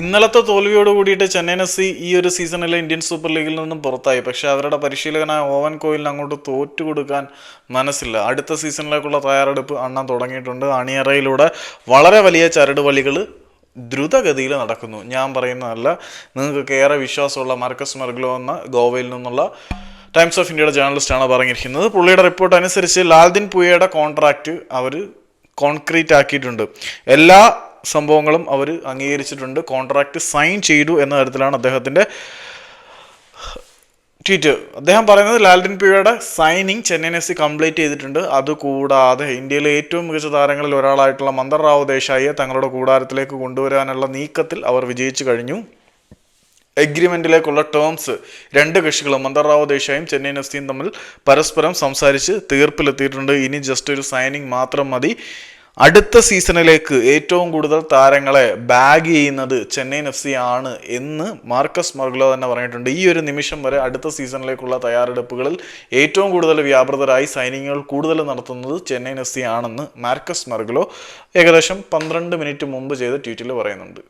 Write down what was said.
ഇന്നലത്തെ തോൽവിയോട് കൂടിയിട്ട് Chennai F C ഈ ഒരു സീസണിലെ ഇന്ത്യൻ സൂപ്പർ ലീഗിൽ നിന്നും പുറത്തായി. പക്ഷേ അവരുടെ പരിശീലകനായ ഓവൻ കോയിലിന് അങ്ങോട്ട് തോറ്റു കൊടുക്കാൻ മനസ്സില്ല. അടുത്ത സീസണിലേക്കുള്ള തയ്യാറെടുപ്പ് അണ്ണാൻ തുടങ്ങിയിട്ടുണ്ട്. അണിയറയിലൂടെ വളരെ വലിയ ചരട് ചരടുവലികൾ ദ്രുതഗതിയിൽ നടക്കുന്നു. ഞാൻ പറയുന്നതല്ല. നിങ്ങൾക്ക് ഏറെ വിശ്വാസമുള്ള മാർക്കസ് മെർഗ്ലോ എന്ന ഗോവയിൽ നിന്നുള്ള ടൈംസ് ഓഫ് ഇന്ത്യയുടെ ജേർണലിസ്റ്റാണ് പറഞ്ഞിരിക്കുന്നത്. പുള്ളിയുടെ റിപ്പോർട്ട് അനുസരിച്ച് ലാൽദിൻ പുയയുടെ കോൺട്രാക്റ്റ് അവർ കോൺക്രീറ്റ് ആക്കിയിട്ടുണ്ട് എല്ലാ സംഭവങ്ങളും അവർ അംഗീകരിച്ചിട്ടുണ്ട്. കോൺട്രാക്റ്റ് സൈൻ ചെയ്തു എന്ന തരത്തിലാണ് അദ്ദേഹത്തിന്റെ ട്വീറ്റ്. അദ്ദേഹം പറയുന്നത് ലാൽഡിൻ പിയുടെ signing Chennaiyin F C complete ചെയ്തിട്ടുണ്ട്. അതുകൂടാതെ ഇന്ത്യയിലെ ഏറ്റവും മികച്ച താരങ്ങളിൽ ഒരാളായിട്ടുള്ള മന്ദർ റാവു ദേശായിയെ തങ്ങളുടെ കൂടാരത്തിലേക്ക് കൊണ്ടുവരാനുള്ള നീക്കത്തിൽ അവർ വിജയിച്ചു കഴിഞ്ഞു. എഗ്രിമെന്റിലേക്കുള്ള ടേംസ് രണ്ട് കക്ഷികളും മന്ദർ റാവു ദേശായും ചെന്നൈയിൻ എഫ് സിയും തമ്മിൽ പരസ്പരം സംസാരിച്ച് തീർപ്പിലെത്തിയിട്ടുണ്ട്. ഇനി ജസ്റ്റ് ഒരു സൈനിങ് മാത്രം മതി. അടുത്ത സീസണിലേക്ക് ഏറ്റവും കൂടുതൽ താരങ്ങളെ ബാഗ് ചെയ്യുന്നത് ചെന്നൈയിൻ എഫ് സി ആണ് എന്ന് മാർക്കസ് മർഗ്ലോ തന്നെ പറഞ്ഞിട്ടുണ്ട്. ഈ ഒരു നിമിഷം വരെ അടുത്ത സീസണിലേക്കുള്ള തയ്യാറെടുപ്പുകളിൽ ഏറ്റവും കൂടുതൽ വ്യാപൃതരായി സൈനിങ്ങുകൾ കൂടുതൽ നടത്തുന്നത് ചെന്നൈയിൻ എഫ് സി ആണെന്ന് മാർക്കസ് മർഗ്ലോ ഏകദേശം പന്ത്രണ്ട് മിനിറ്റ് മുമ്പ് ചെയ്ത ട്വീറ്റിൽ പറയുന്നുണ്ട്.